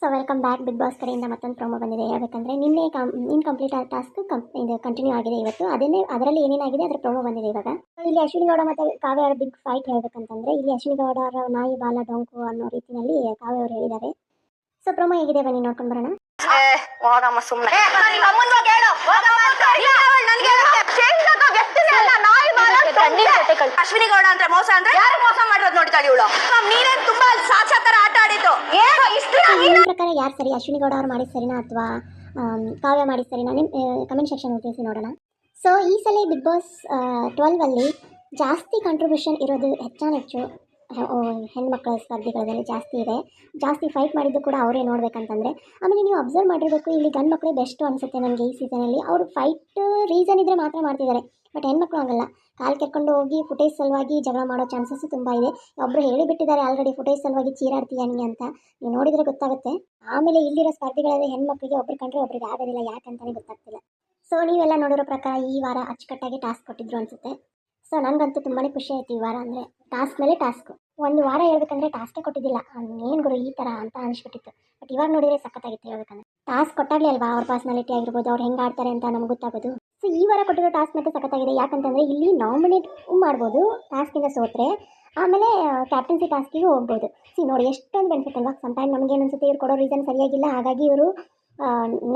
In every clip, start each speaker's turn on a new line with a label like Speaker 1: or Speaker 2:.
Speaker 1: So welcome back big boss ಕಡೆಯಿಂದ ಮತ್ತೊಂದು promo ಬಂದಿದೆ. ಯಾಕಂದರೆ ನಿನ್ನೆ ಕಂ ಇನ್ಕಂಪ್ಲೀಟ್ ಆದ ಟಾಸ್ಕ್ ಕಂ ಇದು ಕಂಟಿನ್ಯೂ ಆಗಿದೆ ಇವತ್ತು. ಅದನ್ನೇ ಅದರಲ್ಲಿ ಏನೇನಾಗಿದೆ ಅದರ ಪ್ರೋಮೋ ಬಂದಿದೆ ಇವಾಗ. ಇಲ್ಲಿ ಅಶ್ವಿನಿ ಗೌಡ ಮತ್ತು ಕಾವ್ಯ ಅವರ ಬಿಗ್ ಫೈಟ್ ಹೇಳ್ಬೇಕಂತಂದ್ರೆ ಇಲ್ಲಿ ಅಶ್ವಿನಿ ಗೌಡ ಅವರ ನಾಯಿ ಬಾಲ ಡೊಂಕು ಅನ್ನೋ ರೀತಿಯಲ್ಲಿ ಕಾವ್ಯ ಅವರು ಹೇಳಿದ್ದಾರೆ. ಸೊ ಪ್ರೋಮೋ ಹೇಗಿದೆ ಬನ್ನಿ ನೋಡ್ಕೊಂಡು ಬರೋಣ.
Speaker 2: ಅಶ್ವಿನಿ ಗೌಡ ಅಂದ್ರೆ ಮೋಸ ಅಂದ್ರೆ? ಯಾರು ಮೋಸ ಮಾಡಿರೋದು ನೋಡ್ತಾಳೆ ಇವಳು? ನೀನೇನ್
Speaker 1: ನಿಮ್ಮ ಪ್ರಕಾರ ಯಾರು ಸರಿ? ಅಶ್ವಿನಿ ಗೌಡ ಅವ್ರು ಮಾಡಿದ ಸರಿನಾ ಅಥವಾ ಕಾವ್ಯ ಮಾಡಿದ ಸರಿನಾ? ನಿಮ್ಮ ಕಮೆಂಟ್ ಸೆಕ್ಷನ್ ತಿಳಿಸಿ ನೋಡೋಣ. ಸೊ ಈ ಸಲ ಬಿಗ್ ಬಾಸ್ ಟ್ವೆಲ್ವಲ್ಲಿ ಜಾಸ್ತಿ ಕಾಂಟ್ರಿಬ್ಯೂಷನ್ ಇರೋದು ಹೆಚ್ಚಾನೆಚ್ಚು ಹೆಣ್ಮಕ್ಳ ಸ್ಪರ್ಧೆಗಳಲ್ಲಿ ಜಾಸ್ತಿ ಇದೆ. ಜಾಸ್ತಿ ಫೈಟ್ ಮಾಡಿದ್ದು ಕೂಡ ಅವರೇ ನೋಡಬೇಕಂತಂದರೆ. ಆಮೇಲೆ ನೀವು ಅಬ್ಸರ್ವ್ ಮಾಡಿರಬೇಕು, ಇಲ್ಲಿ ಗಂಡು ಮಕ್ಕಳೇ ಬೆಸ್ಟು ಅನಿಸುತ್ತೆ ನನಗೆ ಈ ಸೀಸನಲ್ಲಿ ಅವರು ಫೈಟ್ ರೀಸನ್ ಇದ್ದರೆ ಮಾತ್ರ ಮಾಡ್ತಿದ್ದಾರೆ. ಬಟ್ ಹೆಣ್ಮಕ್ಳು ಹಂಗಲ್ಲ. ಕಾಲು ಕೆರ್ಕೊಂಡು ಹೋಗಿ ಫುಟೇಜ್ ಸಲುವಾಗಿ ಜಗಳ ಮಾಡೋ ಚಾನ್ಸಸ್ ತುಂಬ ಇದೆ. ಒಬ್ಬರು ಹೇಳಿಬಿಟ್ಟಿದ್ದಾರೆ ಆಲ್ರೆಡಿ ಫುಟೇಜ್ ಸಲುವಾಗಿ ಚೀರಾಡ್ತೀಯ ನೀ ಅಂತ. ನೀವು ನೋಡಿದರೆ ಗೊತ್ತಾಗುತ್ತೆ. ಆಮೇಲೆ ಇಲ್ಲಿರೋ ಸ್ಪರ್ಧೆಗಳಲ್ಲಿ ಹೆಣ್ಮಕ್ಳಿಗೆ ಒಬ್ರು ಕಂಡ್ರೆ ಒಬ್ರಿಗೆ ಆಗೋದಿಲ್ಲ. ಯಾಕಂತಲೇ ಗೊತ್ತಾಗ್ತಿಲ್ಲ. ಸೊ ನೀವೆಲ್ಲ ನೋಡಿರೋ ಪ್ರಕಾರ ಈ ವಾರ ಅಚ್ಚುಕಟ್ಟಾಗಿ ಟಾಸ್ಕ್ ಕೊಟ್ಟಿದ್ರು ಅನ್ಸುತ್ತೆ. ಸೊ ನನಗಂತೂ ತುಂಬಾ ಖುಷಿ ಆಯ್ತು ಈ ವಾರ ಅಂದರೆ ಟಾಸ್ಕ್ ಮೇಲೆ ಟಾಸ್ಕ್ ಒಂದು ವಾರ ಹೇಳ್ಬೇಕಂದ್ರೆ ಟಾಸ್ಕೇ ಕೊಟ್ಟಿದ್ದಿಲ್ಲ. ಏನು ಗುರು ಈ ಥರ ಅಂತ ಅನಿಸ್ಬಿಟ್ಟಿತ್ತು. ಬಟ್ ಇವಾಗ ನೋಡಿದರೆ ಸಖತ್ತಾಗಿತ್ತು ಹೇಳ್ಬೇಕಂದ್ರೆ. ಟಾಸ್ಕ್ ಕೊಟ್ಟಾಗಲೇ ಅಲ್ವಾ ಅವ್ರ ಪರ್ಸ್ನಾಲಿಟಿ ಆಗಿರ್ಬೋದು, ಅವ್ರು ಹೆಂಗೆ ಆಡ್ತಾರೆ ಅಂತ ನಮ್ಗೆ ಗೊತ್ತಾಗೋದು. ಸೊ ಈ ವಾರ ಕೊಟ್ಟಿರೋ ಟಾಸ್ಕ್ ಮತ್ತೆ ಸಖತ್ತಾಗಿದೆ. ಯಾಕಂತಂದರೆ ಇಲ್ಲಿ ನಾಮಿನೇಟ್ ಮಾಡ್ಬೋದು ಟಾಸ್ಕಿಂದ ಸೋತ್ರೆ, ಆಮೇಲೆ ಕ್ಯಾಪ್ಟನ್ಸಿ ಟಾಸ್ಕಿಗೆ ಹೋಗ್ಬೋದು. ಸಿ ನೋಡಿ ಎಷ್ಟೊಂದು ಬೆನಿಫಿಟ್ ಅಲ್ವಾ. ಸಮ್ ಟೈಮ್ ನಮಗೆ ಅನ್ಸುತ್ತೆ, ಇವ್ರು ಕೊಡೋ ರೀಸನ್ ಸರಿಯಾಗಿಲ್ಲ, ಹಾಗಾಗಿ ಇವರು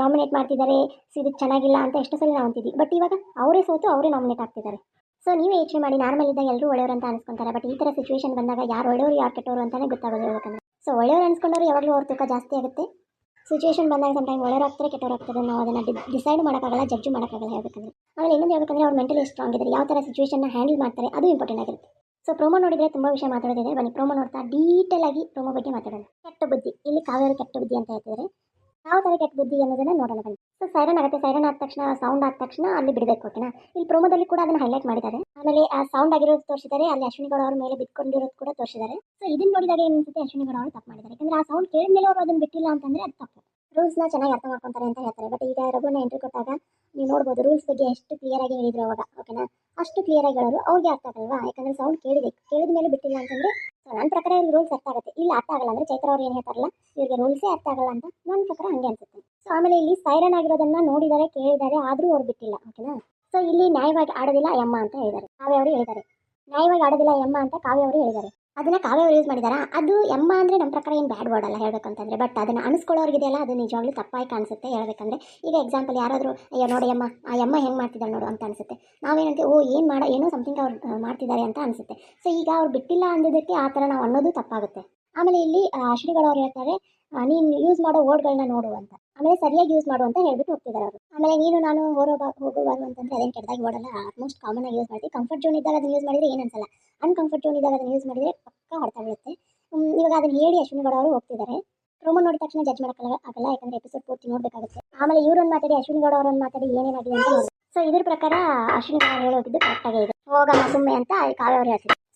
Speaker 1: ನಾಮಿನೇಟ್ ಮಾಡ್ತಿದ್ದಾರೆ. ಸೊ ಇದು ಚೆನ್ನಾಗಿಲ್ಲ ಅಂತ ಎಷ್ಟೋ ಸಲ ನಾವು ಅಂತಿದ್ವಿ. ಬಟ್ ಇವಾಗ ಅವರೇ ಸೋತು, ಅವರೇ ನಾಮಿನೇಟ್ ಆಗ್ತಿದ್ದಾರೆ. ಸೊ ನೀವೇ ಯೋಚನೆ ಮಾಡಿ ನಾರ್ಮಲ್ ಇದ್ದಾಗ ಎಲ್ಲರೂ ಒಳ್ಳೆಯವರು ಅಂತ ಅನ್ಸ್ಕೊಂತಾರೆ. ಬಟ್ ಈ ಥರ ಸಿಚುವೇಶನ್ ಬಂದಾಗ ಯಾರು ಒಳ್ಳೆಯವರು, ಯಾರು ಕೆಟ್ಟವರು ಅಂತಲೇ ಗೊತ್ತಾಗೋದು ಹೇಳ್ಬೇಕಂದ್ರೆ ಸೊ ಒಳ್ಳೆಯವರು ಅನ್ಸ್ಕೊಂಡವ್ರು ಯಾವಾಗಲೂ ಅವ್ರ ತೂಕ ಜಾಸ್ತಿ ಆಗುತ್ತೆ. ಸಿಚುವೇಶನ್ ಬಂದಾಗ ಸಮ್ ಟೈಮ್ ಒಳ್ಳೆಯವರು ಆಗ್ತಾರೆ, ಕೆಟ್ಟವ್ರು ಆಗ್ತಾರೆ. ನಾವು ಅದನ್ನು ಡಿಸೈಡ್ ಮಾಡೋಕ್ಕಾಗಲ್ಲ ಜಡ್ಜ್ ಮಾಡೋಕ್ಕಾಗಲ್ಲ ಹೇಳ್ಬೇಕಂದ್ರೆ. ಆಮೇಲೆ ಇನ್ನೊಂದು ಹೇಳ್ಬೇಕಂದ್ರೆ ಅವ್ರು ಮೆಂಟಲಿ ಸ್ಟ್ರಾಂಗ್ ಇದ್ದಾರೆ ಯಾವ ಥರ ಸಿಚುವೇಶನ್ನ ಹ್ಯಾಂಡಲ್ ಮಾಡ್ತಾರೆ, ಅದು ಇಂಪಾರ್ಟೆಂಟ್ ಆಗಿರುತ್ತೆ. ಸೊ ಪ್ರೋಮೋ ನೋಡಿದರೆ ತುಂಬ ವಿಷಯ ಮಾತಾಡೋದಿದೆ. ಬನ್ನಿ ಪ್ರೋಮೋ ನೋಡ್ತಾ ಡೀಟೇಲ್ ಆಗಿ ಪ್ರೋಮೋ ಬಗ್ಗೆ ಮಾತಾಡೋಣ. ಕೆಟ್ಟ ಬುದ್ಧಿ, ಇಲ್ಲಿ ಕಾವೇರಿ ಕೆಟ್ಟ ಬುದ್ಧಿ ಅಂತ ಹೇಳ್ತಿದ್ದಾರೆ ಯಾವ ತರ ಕೆಟ್ಟ ಬುದ್ಧಿ ಅನ್ನೋದನ್ನ ನೋಡೋಣ ಬನ್ನಿ. ಸೊ ಸೈರನ್ ಆಗುತ್ತೆ. ಸೈರನ್ ಆದ ತಕ್ಷಣ ಸೌಂಡ್ ಆದ ತಕ್ಷಣ ಅಲ್ಲಿ ಬಿಡಬೇಕು ಓಕೆನಾ ಇಲ್ಲಿ ಪ್ರೋಮೋದಲ್ಲಿ ಕೂಡ ಅದನ್ನ ಹೈಲೈಟ್ ಮಾಡಿದ್ದಾರೆ. ಆಮೇಲೆ ಆ ಸೌಂಡ್ ಆಗಿರೋದು ತೋರಿಸಿದ್ದಾರೆ. ಅಲ್ಲಿ ಅಶ್ವಿನಿ ಗೌಡ ಅವ್ರ ಮೇಲೆ ಬಿಟ್ಕೊಂಡಿರೋದು ಕೂಡ ತೋರಿಸಿದ್ದಾರೆ. ಸೊ ಇದನ್ನ ನೋಡಿದಾಗ ಏನು ಅನ್ಸುತ್ತೆ? ಅಶ್ವಿನಿ ಗೌಡ ಅವರು ತಪ್ಪು ಮಾಡಿದ್ದಾರೆ. ಯಾಕಂದ್ರೆ ಆ ಸೌಂಡ್ ಕೇಳಿದ ಮೇಲೆ ಅವರು ಅದನ್ನ ಬಿಟ್ಟಿಲ್ಲ ಅಂತಂದ್ರೆ ಅದು ತಪ್ಪು. ರೂಲ್ಸ್ನ ಚೆನ್ನಾಗಿ ಅರ್ಥ ಮಾಡ್ಕೊಂತಾರೆ ಅಂತ ಹೇಳ್ತಾರೆ. ಬಟ್ ಈಗ ರಘುನ ಎಂಟ್ರಿ ಕೊಟ್ಟಾಗ ನೀವು ನೋಡ್ಬೋದು ರೂಲ್ಸ್ ಬಗ್ಗೆ ಎಷ್ಟು ಕ್ಲಿಯರ್ ಆಗಿ ಹೇಳಿದ್ರು ಅವಾಗ ಓಕೆನಾ ಅಷ್ಟು ಕ್ಲಿಯರ್ ಆಗಿ ಹೇಳೋರು ಅವ್ರಿಗೆ ಅರ್ಥ ಆಗಲ್ವಾ? ಯಾಕಂದ್ರೆ ಸೌಂಡ್ ಕೇಳಿದೆ ಕೇಳಿದ ಮೇಲೆ ಬಿಟ್ಟಿಲ್ಲ ಅಂತಂದ್ರೆ ನನ್ನ ಪ್ರಕಾರ ಇವ್ರಿಗೆ ರೂಲ್ಸ್ ಅರ್ಥ ಆಗುತ್ತೆ. ಇಲ್ಲಿ ಅರ್ಥ ಆಗಲ್ಲ ಅಂದ್ರೆ ಚೈತ್ರ ಅವ್ರು ಏನು ಹೇಳ್ತಾರಲ್ಲ, ಇವ್ರಿಗೆ ರೂಲ್ಸೇ ಅರ್ಥ ಆಗಲ್ಲ ಅಂತ ನನ್ನ ಪ್ರಕಾರ ಹಂಗೆ ಅನ್ಸುತ್ತೆ. ಸೊ ಆಮೇಲೆ ಇಲ್ಲಿ ಸೈರನ್ ಆಗಿರೋದನ್ನ ನೋಡಿದಾರೆ ಕೇಳಿದಾರೆ ಆದ್ರೂ ಅವ್ರು ಬಿಟ್ಟಿಲ್ಲ ಓಕೆನಾ ಸೊ ಇಲ್ಲಿ ನ್ಯಾಯವಾಗಿ ಆಡೋದಿಲ್ಲ ಎಮ್ಮ ಅಂತ ಹೇಳಿದ್ದಾರೆ. ಕಾವ್ಯ ಅವರು ಹೇಳಿದ್ದಾರೆ. ನ್ಯಾಯವಾಗಿ ಆಡೋದಿಲ್ಲ ಎಮ್ಮ ಅಂತ ಕಾವ್ಯ ಅವರು ಹೇಳಿದ್ದಾರೆ. ಅದನ್ನ ಕಾವ್ಯ ಅವರು ಯೂಸ್ ಮಾಡಿದಾರ? ಅದು ಎಮ್ಮ ಅಂದ್ರೆ ನಮ್ಮ ಪ್ರಕಾರ ಏನು ಬ್ಯಾಡ್ ವರ್ಡ್ ಅಲ್ಲ ಹೇಳ್ಬೇಕಂತಂದ್ರೆ ಬಟ್ ಅದನ್ನ ಅನಿಸ್ಕೊಳ್ಳೋರಿಗಿದೆಯಲ್ಲ, ಅದು ನಿಜವಾಗ್ಲೂ ತಪ್ಪಾಗಿ ಕಾಣಿಸುತ್ತೆ ಹೇಳ್ಬೇಕಂದ್ರೆ. ಈಗ ಎಕ್ಸಾಂಪಲ್ ಯಾರಾದರೂ, ಅಯ್ಯೋ ನೋಡಿ ಅಮ್ಮ ಆ ಅಮ್ಮ ಹೆಂಗೆ ಮಾಡ್ತಿದ್ದಾಳೆ ನೋಡು ಅಂತ ಅನಿಸುತ್ತೆ. ನಾವೇನಂತೀವಿ, ಓ, ಏನು ಮಾಡ, ಏನೋ ಸಮಥಿಂಗ್ ಅವ್ರು ಮಾಡ್ತಿದ್ದಾರೆ ಅಂತ ಅನಿಸುತ್ತೆ. ಸೊ ಈಗ ಅವ್ರು ಬಿಟ್ಟಿಲ್ಲ ಅಂದಿದ್ದಕ್ಕೆ ಆ ಥರ ನಾವು ಅನ್ನೋದು ತಪ್ಪಾಗುತ್ತೆ. ಆಮೇಲೆ ಇಲ್ಲಿ ಅವ್ರು ಹೇಳ್ತಾರೆ ನೀನು ಯೂಸ್ ಮಾಡೋ ವರ್ಡ್ಗಳನ್ನ ನೋಡು ಅಂತ. ಆಮೇಲೆ ಸರಿಯಾಗಿ ಯೂಸ್ ಮಾಡು ಅಂತ ಹೇಳ್ಬಿಟ್ಟು ಹೋಗ್ತಿದ್ದಾರೆ ಅವರು. ಆಮೇಲೆ ನೀನು ನಾನು ಹೋರೋ ಬಾ ಹೋಗುವಾರು ಅಂತಂದ್ರೆ ಅದೇನು ಕೆಟ್ಟದಾಗಿ ಓಡಲ್ಲ ಆಲ್ಮೋಸ್ಟ್ ಕಾಮನ್ ಆಗಿ ಯೂಸ್ ಮಾಡ್ತೀವಿ. ಕಂಫರ್ಟ್ ಜೋನ್ ಇದ್ದಾಗ ಅದನ್ನ ಯೂಸ್ ಮಾಡಿದ್ರೆ ಏನು ಅನ್ಕಂಫರ್ಟ್ ಜೋನ್ ಇದ್ದಾಗ ಅದನ್ನ ಯೂಸ್ ಮಾಡಿದ್ರೆ ಪಕ್ಕ ಹೊಡ್ತಾ ಬೀಳುತ್ತೆ. ಇವಾಗ ಅದನ್ನ ಹೇಳಿ ಅಶ್ವಿನಿ ಗೌಡ ಅವರು ಹೋಗ್ತಿದ್ದಾರೆ ಪ್ರೋಮೋ ನೋಡಿದ ತಕ್ಷಣ ಜಡ್ಜ್ ಮಾಡೋಕ್ಕಲ್ಲ ಆಗಲ್ಲ ಯಾಕಂದ್ರೆ ಎಪಿಸೋಡ್ ಪೂರ್ತಿ ನೋಡಬೇಕಾಗುತ್ತೆ. ಆಮೇಲೆ ಇವ್ರನ್ನ ಮಾತಾಡಿ, ಅಶ್ವಿನಿ ಗೌಡ ಅವರನ್ನ ಮಾತಾಡಿ ಏನೇನಾಗಿದೆ ಅಂತ ಸೊ ಇದ್ರ ಪ್ರಕಾರ ಅಶ್ವಿನಿ ಗೌಡ ಹೇಳೋಗಿದ್ದು ಆಗಿದೆ ಇದೆ. ಹೋಗಮ್ಮ ಸುಮ್ಮನೆ ಅಂತ ಕಾವ್ಯ ಅವ್ರು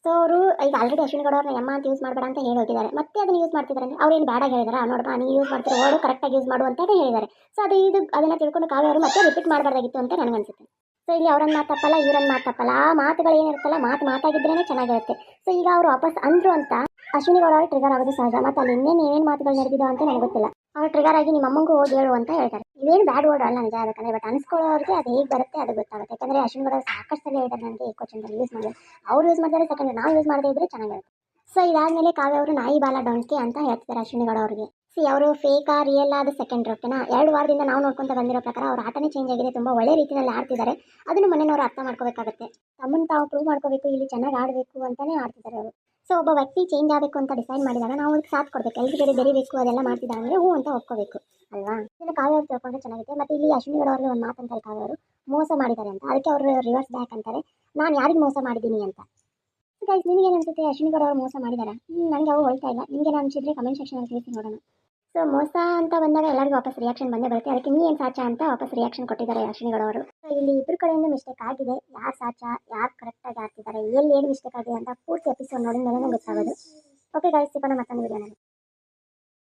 Speaker 1: ಸೊ ಅವರು ಈಗ ಆಲ್ರೆಡಿ ಅಶ್ವಿನಿ ಗೌಡ ಅವ್ರನ್ನ ಎಮ್ಮ ಅಂತ ಯೂಸ್ ಮಾಡಬೇಡ ಅಂತ ಹೇಳಿ ಹೋಗಿದ್ದಾರೆ. ಮತ್ತೆ ಅದನ್ನ ಯೂಸ್ ಮಾಡ್ತಿದ್ದಾರೆ ಅವ್ರು ಏನು ಬೇಡ ಹೇಳಿದಾರೆ? ನೋಡಪ್ಪ, ನೀವು ಯೂಸ್ ಮಾಡ್ತಿರೋ ಓಡು ಕರೆಕ್ಟಾಗಿ ಯೂಸ್ ಮಾಡು ಅಂತ ಹೇಳಿದ್ದಾರೆ. ಸೊ ಅದು ಇದು, ಅದನ್ನ ತಿಳ್ಕೊಂಡು ಕಾವ್ಯ ಅವರು ಮತ್ತೆ ರಿಪೀಟ್ ಮಾಡಬಾರ್ದಾಗಿತ್ತು ಅಂತ ನನಗನ್ಸುತ್ತೆ ಸೊ ಇಲ್ಲಿ ಅವ್ರನ್ನ ಮಾತಪ್ಪಲ್ಲ ತಪ್ಪಲ್ಲ ಇವ್ರನ್ನ ಮಾತಪ್ಪಲ್ಲ ತಪ್ಪಲ್ಲ, ಆ ಮಾತುಗಳು ಏನಿರುತ್ತಲ್ಲ ಮಾತು ಮಾತಾಗಿದ್ರೇ ಚೆನ್ನಾಗಿರುತ್ತೆ ಸೊ ಈಗ ಅವರು ವಾಪಸ್ ಅಂದ್ರು ಅಂತ ಅಶ್ವಿನಿ ಗೌಡ ಅವರು ಟ್ರಿಗರ್ ಆಗೋದು ಸಹಜ. ಮತ್ತು ಅಲ್ಲಿ ಇನ್ನೇನು ಏನೇನು ಮಾತುಗಳು ನಡೆದಿದ್ದಾವೆ ಅಂತ ನನಗೆ ಗೊತ್ತಿಲ್ಲ. ಅವ್ರು ಟ್ರಿಗರ್ ಆಗಿ ನಿಮ್ಮ ಅಮ್ಮಂಗೂ ಹೋಗಿ ಹೇಳು ಅಂತ ಹೇಳ್ತಾರೆ. ಇವೇನು ಬ್ಯಾಡ್ ವರ್ಡ್ ಅಲ್ಲ ನಿಜ ಯಾಕಂದ್ರೆ ಬಟ್ ಅನ್ಸ್ಕೊಳ್ಳೋರಿಗೆ ಅದು ಹೇಗೆ ಬರುತ್ತೆ ಅದು ಗೊತ್ತಾಗುತ್ತೆ. ಯಾಕಂದ್ರೆ ಅಶ್ವಿನ್ ಬರೋ ಸಾಕಷ್ಟು ಸಲ ನನಗೆ ಈ ಕ್ವಶನ್ದಲ್ಲಿ ಯೂಸ್ ಮಾಡಿದ್ರೆ. ಅವ್ರು ಯೂಸ್ ಮಾಡಿದ್ರೆ ಸೆಕೆಂಡ್ ನಾವು ಯೂಸ್ ಮಾಡದೇ ಇದ್ರೆ ಚೆನ್ನಾಗಿರುತ್ತೆ. ಸೊ ಇದಾದ್ಮೇಲೆ ಕಾವ್ಯ ಅವರು ನಾಯಿ ಬಾಲ ಡೊಂಕಿ ಅಂತ ಹೇಳ್ತಿದ್ದಾರೆ ಅಶ್ವಿನಿಗಳು ಅವ್ರಿಗೆ ಅವರಿಗೆ. ಸಿ ಅವರು ಫೇಕಾ ರಿಯಲ್ ಆದ ಸೆಕೆಂಡ್ ಓಕೆನಾ ಎರಡು ವಾರದಿಂದ ನಾವು ನೋಡ್ಕೊಂತ ಬಂದಿರೋ ಪ್ರಕಾರ ಅವ್ರ ಆಟನೇ ಚೇಂಜ್ ಆಗಿದೆ, ತುಂಬ ಒಳ್ಳೆ ರೀತಿಯಲ್ಲಿ ಆಡ್ತಿದ್ದಾರೆ ಅದನ್ನು ಮನೆಯವರು ಅರ್ಥ ಮಾಡ್ಕೋಬೇಕಾಗುತ್ತೆ. ತಮ್ಮನ್ನು ತಾವು ಪ್ರೂವ್ ಮಾಡ್ಕೋಬೇಕು, ಇಲ್ಲಿ ಚೆನ್ನಾಗಿ ಆಡಬೇಕು ಅಂತಲೇ ಆಡ್ತಿದ್ದಾರೆ ಅವರು. ಸೊ ಒಬ್ಬ ವ್ಯಕ್ತಿ ಚೇಂಜ್ ಆಗಬೇಕು ಅಂತ ಡಿಸೈಡ್ ಮಾಡಿದಾಗ ನಾವು ಅದಕ್ಕೆ ಸಾಥ್ ಕೊಡಬೇಕು. ಎಲ್ರಿಗಡೆ ಬೆರಿಬೇಕು ಅದೆಲ್ಲ ಮಾಡ್ತಿದ್ದಾರೆ ಅಂದರೆ ಹ್ಞೂ ಅಂತ ಒಪ್ಕೋಬೇಕು, ಅಲ್ವಾ? ಇದನ್ನು ಕಾವ್ಯ ತಿಳ್ಕೊಂಡ್ರೆ ಚೆನ್ನಾಗಿದೆ ಮತ್ತು ಇಲ್ಲಿ ಅಶ್ವಿನಿ ಅವ್ರಿಗೆ ಒಂದು ಮಾತಂತಾರೆ ಕಾವ್ಯ ಮೋಸ ಮಾಡಿದ್ದಾರೆ ಅಂತ. ಅದಕ್ಕೆ ಅವರು ರಿವರ್ಸ್ ಬ್ಯಾಕ್ ಅಂತಾರೆ. ನಾನು ಯಾರಿಗೆ ಮೋಸ ಮಾಡಿದ್ದೀನಿ ಅಂತ? ಗೈಸ್ ನಿಮಗೆ ಅನಿಸುತ್ತೆ? ಅಶ್ವಿನಿ ಗೌಡ ಅವರು ಮೋಸ ಮಾಡಿದ್ದಾರೆ ನನಗೆ ಅವು ಹೊಳ್ತಾ ಇಲ್ಲ. ನಿಮಗೆ ಅನಿಸಿದ್ರೆ ಕಮೆಂಟ್ ಸೆಕ್ಷನಲ್ಲಿ ತಿಳಿಸಿ ನೋಡೋಣ. ಸೊ ಮೋಸ ಅಂತ ಬಂದಾಗ ಎಲ್ಲರಿಗೂ ವಾಪಸ್ ರಿಯಾಕ್ಷನ್ ಬಂದೇ ಬರುತ್ತೆ. ಅದಕ್ಕೆ ನೀ ಏನು ಸಾಚಾ ಅಂತ ವಾಪಸ್ ರಿಯಾಕ್ಷನ್ ಕೊಟ್ಟಿದ್ದಾರೆ ಅವರು. ಸೊ ಇಲ್ಲಿ ಇಬ್ಬರು ಕಡೆಯಿಂದ ಮಿಸ್ಟೇಕ್ ಆಗಿದೆ. ಯಾರು ಸಾಚ, ಯಾರು ಕರೆಕ್ಟಾಗಿ ಆಡ್ತಿದ್ದಾರೆ, ಎಲ್ಲಿ ಏನು ಮಿಸ್ಟೇಕ್ ಆಗಿದೆ ಅಂತ ಪೂರ್ತಿ ಎಪಿಸೋಡ್ ನೋಡಿದ ಮೇಲೆ ಗೊತ್ತಾಗೋದು. ಓಕೆ ಗೈಸ್ ಸಿಗೋಣ ಮತ್ತೊಂದು ವಿಡಿಯೋನಲ್ಲಿ